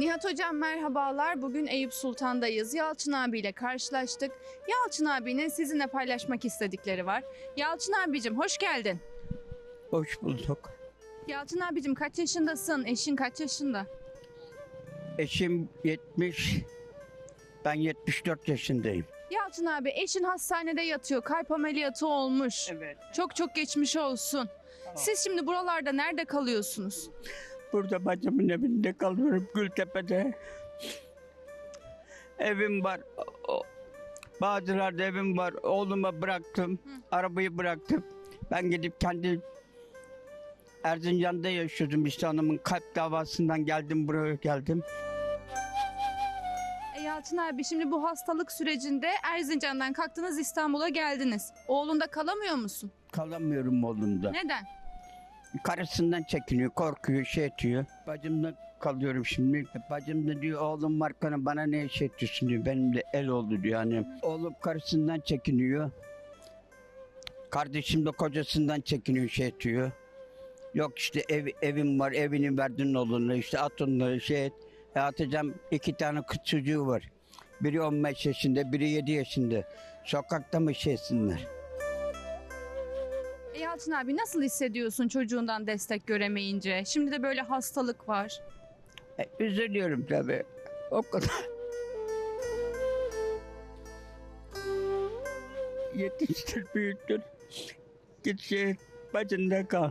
Nihat Hocam merhabalar. Bugün Eyüp Sultan'dayız. Yalçın abiyle karşılaştık. Yalçın abinin sizinle paylaşmak istedikleri var. Yalçın abicim hoş geldin. Hoş bulduk. Yalçın abicim kaç yaşındasın? Eşin kaç yaşında? Eşim 70, ben 74 yaşındayım. Yalçın abi eşin hastanede yatıyor. Kalp ameliyatı olmuş. Evet. Çok çok geçmiş olsun. Siz şimdi buralarda nerede kalıyorsunuz? Burada bacımın evinde kalıyorum Gültepe'de. Evim var. Bağcılar'da evim var. Oğluma bıraktım. Arabayı bıraktım. Ben gidip kendi Erzincan'da yaşıyordum işte hanımın kalp davasından geldim buraya geldim. E Yalçın abi şimdi bu hastalık sürecinde Erzincan'dan kalktınız İstanbul'a geldiniz. Oğlunda kalamıyor musun? Kalamıyorum oğlumda. Neden? Karısından çekiniyor, korkuyor, şey ediyor. Bacımda kalıyorum şimdi. Bacım da diyor oğlum var bana ne şey ediyorsun diyor. Benim de el oldu diyor hani. Oğlum karısından çekiniyor. Kardeşim de kocasından çekiniyor şey ediyor. Yok işte ev, evim var evini verdin oğluna işte at onları şey et. E atacağım iki tane kız çocuğu var. Biri 15 yaşında biri 7 yaşında. Sokakta mı? E Yalçın abi nasıl hissediyorsun çocuğundan destek göremeyince? Şimdi de böyle hastalık var. E, üzülüyorum tabii. O kadar. Yetiştir, büyüttür. Git şey, bacında kal.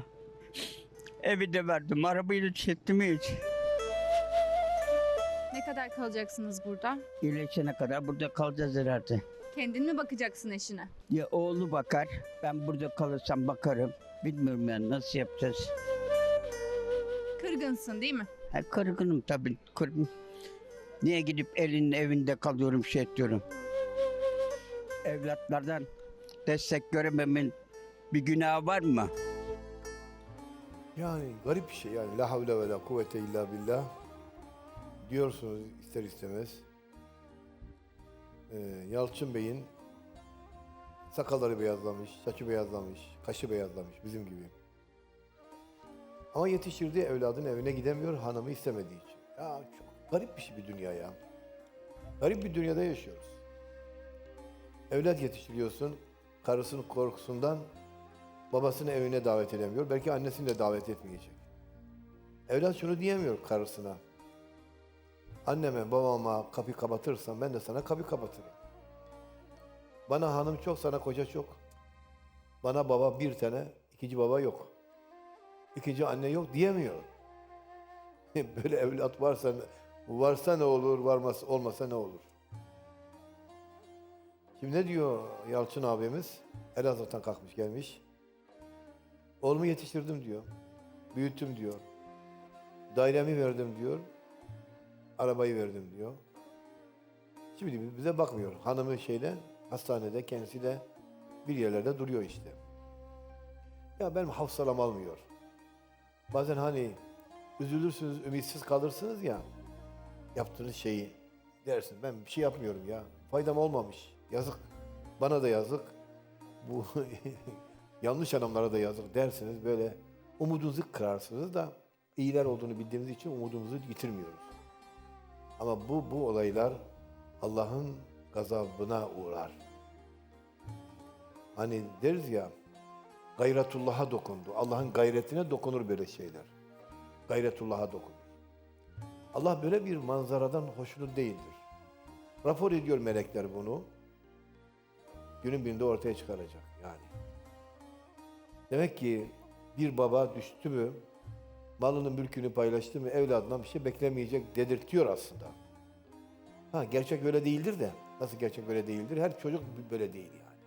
Evi de verdim, arabayı da çektim hiç. Ne kadar kalacaksınız burada? İyileşene kadar burada kalacağız herhalde. Kendin mi bakacaksın eşine? Ya oğlu bakar, ben burada kalırsam bakarım. Bilmiyorum yani nasıl yapacağız. Kırgınsın değil mi? Ha, kırgınım tabii, kırgın. Niye gidip elinin evinde kalıyorum şey diyorum. Evlatlardan destek görememin bir günahı var mı? Yani garip bir şey yani. La havle ve la kuvvete illa billah. Diyorsunuz ister istemez. Ee, Yalçın Bey'in sakalları beyazlamış, saçı beyazlamış, kaşı beyazlamış bizim gibi. Ama yetiştirdiği evladın evine gidemiyor hanımı istemediği için. Ya çok garip bir şey bir dünya ya. Garip bir dünyada yaşıyoruz. Evlat yetiştiriyorsun, karısının korkusundan babasını evine davet edemiyor. Belki annesini de davet etmeyecek. Evlat şunu diyemiyor karısına. Anneme, babama kapıyı kapatırsan ben de sana kapıyı kapatırım. Bana hanım çok, sana koca çok. Bana baba bir tane, ikinci baba yok. İkinci anne yok diyemiyor. Böyle evlat varsa, varsa ne olur, varmaz, olmasa ne olur? Şimdi ne diyor Yalçın abimiz? Elazığ'dan kalkmış gelmiş. Oğlumu yetiştirdim diyor. Büyüttüm diyor. Dairemi verdim diyor. Arabayı verdim diyor. Şimdi bize bakmıyor. Hanımı şeyle hastanede kendisi de bir yerlerde duruyor işte. Ya benim hafsalam almıyor. Bazen hani üzülürsünüz, ümitsiz kalırsınız ya. Yaptığınız şeyi dersin. Ben bir şey yapmıyorum ya. Faydam olmamış. Yazık. Bana da yazık. Bu yanlış adamlara da yazık dersiniz. Böyle umudunuzu kırarsınız da iyiler olduğunu bildiğimiz için umudumuzu yitirmiyoruz. Ama bu bu olaylar Allah'ın gazabına uğrar. Hani deriz ya gayretullah'a dokundu. Allah'ın gayretine dokunur böyle şeyler. Gayretullah'a dokunur. Allah böyle bir manzaradan hoşnut değildir. Rapor ediyor melekler bunu. Günün birinde ortaya çıkaracak yani. Demek ki bir baba düştü mü, malının mülkünü paylaştı mı evladından bir şey beklemeyecek dedirtiyor aslında. Ha gerçek öyle değildir de, nasıl gerçek öyle değildir? Her çocuk böyle değil yani.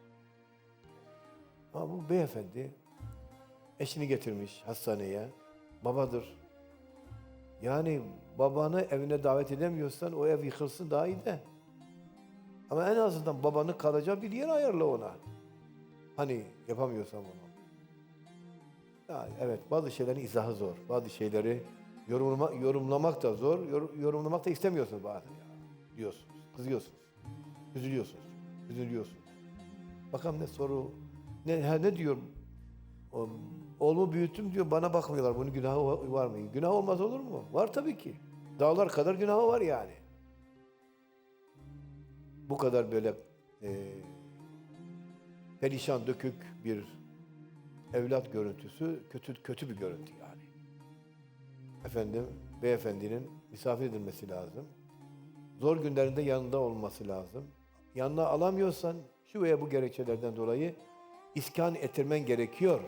Ama bu beyefendi eşini getirmiş hastaneye, babadır. Yani babanı evine davet edemiyorsan o ev yıkılsın daha iyi de. Ama en azından babanın kalacağı bir yer ayarla ona. Hani yapamıyorsan bunu. Yani evet bazı şeylerin izahı zor. Bazı şeyleri yorumlama, yorumlamak da zor. yor- yorumlamak da istemiyorsunuz bazen ya. Diyorsunuz. Kızıyorsunuz. Üzülüyorsunuz. Üzülüyorsunuz. Bakalım ne soru ne ha, ne diyor? O, Oğlumu büyüttüm diyor bana bakmıyorlar. Bunun günahı va- var mı? Günah olmaz olur mu? Var tabii ki. Dağlar kadar günahı var yani. Bu kadar böyle e, perişan dökük bir evlat görüntüsü kötü kötü bir görüntü yani. Efendim, beyefendinin misafir edilmesi lazım. Zor günlerinde yanında olması lazım. Yanına alamıyorsan şu veya bu gerekçelerden dolayı iskan ettirmen gerekiyor.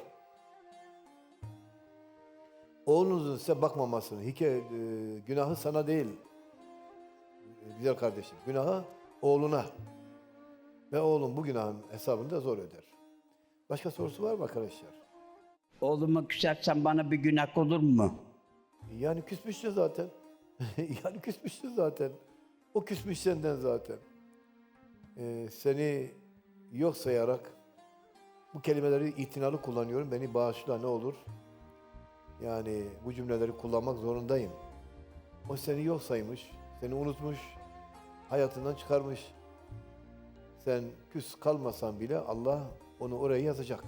Oğlunuzun size bakmamasını, hikaye, e, günahı sana değil. E, Güzel kardeşim, günahı oğluna. Ve oğlum bu günahın hesabını da zor öder. Başka sorusu var mı arkadaşlar? Oğlumu küsersen bana bir günah olur mu? Yani küsmüştü zaten. yani küsmüştü zaten. O küsmüş senden zaten. Ee, seni yok sayarak bu kelimeleri itinalı kullanıyorum. Beni bağışla ne olur. Yani bu cümleleri kullanmak zorundayım. O seni yok saymış, seni unutmuş, hayatından çıkarmış. Sen küs kalmasan bile Allah onu oraya yazacak.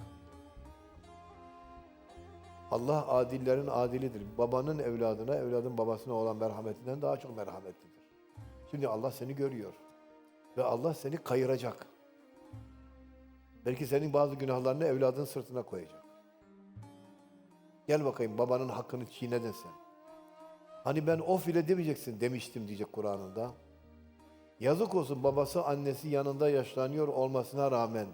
Allah adillerin adilidir. Babanın evladına, evladın babasına olan merhametinden daha çok merhametlidir. Şimdi Allah seni görüyor. Ve Allah seni kayıracak. Belki senin bazı günahlarını evladın sırtına koyacak. Gel bakayım babanın hakkını çiğnedin sen. Hani ben of ile demeyeceksin demiştim diyecek Kur'an'ında. Yazık olsun babası annesi yanında yaşlanıyor olmasına rağmen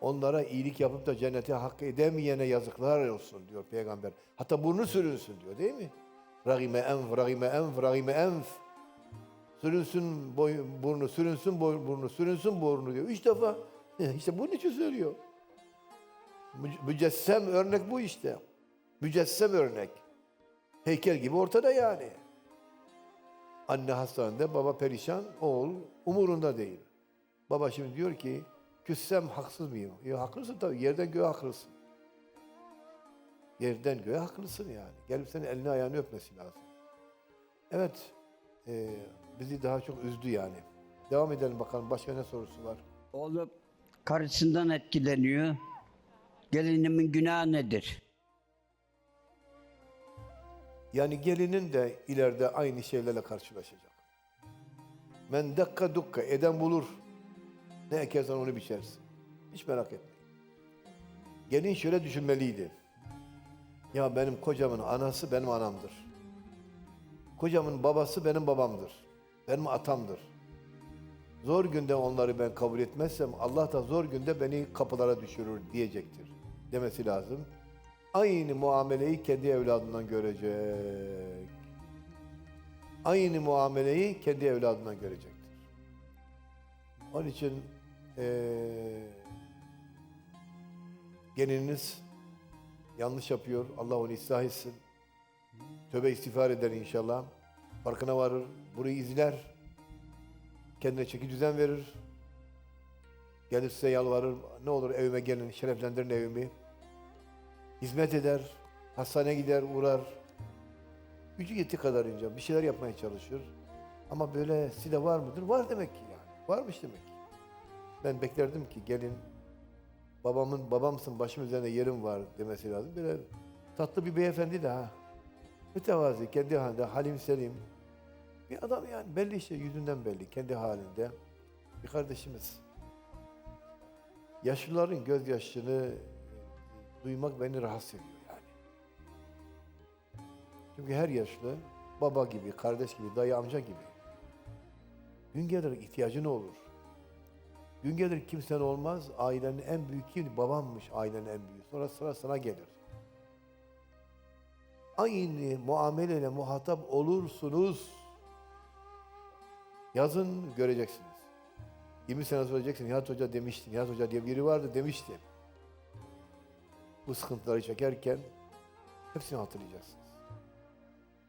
onlara iyilik yapıp da cennete hak edemeyene yazıklar olsun diyor peygamber. Hatta burnu sürünsün diyor değil mi? Ragime enf, ragime enf, ragime enf. Sürünsün boy, burnu, sürünsün boy, burnu, sürünsün burnu diyor. Üç defa. İşte bunun için söylüyor. Mü- Mücessem örnek bu işte. Mücessem örnek. Heykel gibi ortada yani. Anne hastanede, baba perişan, oğul umurunda değil. Baba şimdi diyor ki, küssem haksız mıyım? Ya haklısın tabii, yerden göğe haklısın. Yerden göğe haklısın yani. Gelip senin elini ayağını öpmesi lazım. Evet, eee, bizi daha çok üzdü yani. Devam edelim bakalım, başka ne sorusu var? Oğlum karısından etkileniyor. Gelinimin günahı nedir? Yani gelinin de ileride aynı şeylerle karşılaşacak. Men dakka dukka, eden bulur. Ne ekersen onu biçersin. Hiç merak etme. Gelin şöyle düşünmeliydi. Ya benim kocamın anası benim anamdır. Kocamın babası benim babamdır. Benim atamdır. Zor günde onları ben kabul etmezsem Allah da zor günde beni kapılara düşürür diyecektir. Demesi lazım. Aynı muameleyi kendi evladından görecek. Aynı muameleyi kendi evladından görecektir. Onun için eee gelininiz yanlış yapıyor. Allah onu ıslah etsin. Tövbe istiğfar eder inşallah. Farkına varır. Burayı izler. Kendine çeki düzen verir. Gelir size yalvarır. Ne olur evime gelin, şereflendirin evimi. Hizmet eder. Hastaneye gider, uğrar. Gücü yettiği kadarınca bir şeyler yapmaya çalışır. Ama böyle de var mıdır? Var demek ki yani. Varmış demek. Ben beklerdim ki gelin babamın babamsın başım üzerinde yerim var demesi lazım. Böyle tatlı bir beyefendi de ha. Mütevazi, kendi halinde, halim selim. Bir adam yani belli işte yüzünden belli, kendi halinde. Bir kardeşimiz. Yaşlıların gözyaşını duymak beni rahatsız ediyor yani. Çünkü her yaşlı baba gibi, kardeş gibi, dayı amca gibi. Gün gelir ihtiyacı ne olur? Gün gelir kimsen olmaz, ailenin en büyük kim? Babammış ailenin en büyüğü. Sonra sıra sana gelir. Aynı muameleyle muhatap olursunuz. Yazın göreceksiniz. 20 sene sonra diyeceksin, Nihat Hoca demişti, Nihat Hoca diye biri vardı demişti. Bu sıkıntıları çekerken hepsini hatırlayacaksınız.